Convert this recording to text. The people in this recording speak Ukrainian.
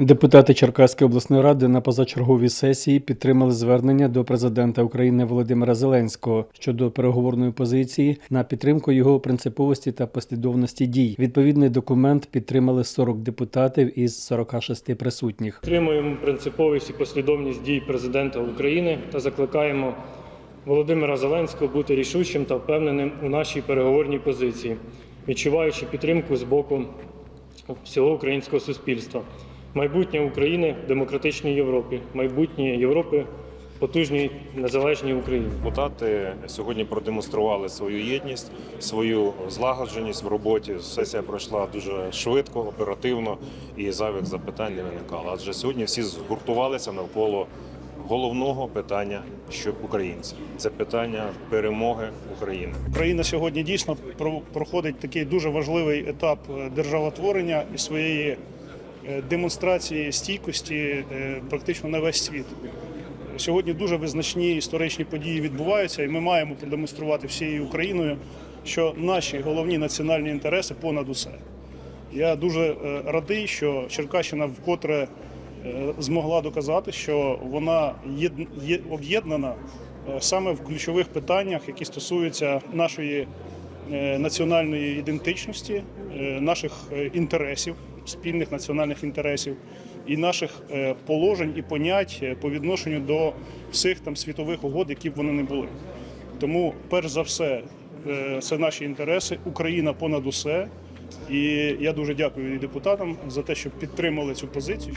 Депутати Черкаської обласної ради на позачерговій сесії підтримали звернення до президента України Володимира Зеленського щодо переговорної позиції на підтримку його принциповості та послідовності дій. Відповідний документ підтримали 40 депутатів із 46 присутніх. Підтримуємо принциповість і послідовність дій президента України та закликаємо Володимира Зеленського бути рішучим та впевненим у нашій переговорній позиції, відчуваючи підтримку з боку всього українського суспільства. Майбутнє України в демократичній Європі, майбутнє Європи потужній незалежній Україні. Депутати сьогодні продемонстрували свою єдність, свою злагодженість в роботі. Сесія пройшла дуже швидко, оперативно і зайвих запитань не виникало. Адже сьогодні всі згуртувалися навколо головного питання, що українці це питання перемоги України. Україна сьогодні дійсно про- проходить такий дуже важливий етап е, державотворення і своєї демонстрації стійкості е, практично на весь світ. Сьогодні дуже визначні історичні події відбуваються, і ми маємо продемонструвати всією Україною, що наші головні національні інтереси понад усе. Я дуже е, радий, що Черкащина вкотре е, змогла доказати, що вона є- об'єднана е, саме в ключових питаннях, які стосуються нашої е, національної ідентичності, е, наших е, інтересів, спільних національних інтересів і наших е, положень і понять е, по відношенню до всіх там світових угод, які б вони не були. Тому, перш за все, е, це наші інтереси, Україна понад усе. І я дуже дякую депутатам за те, що підтримали цю позицію.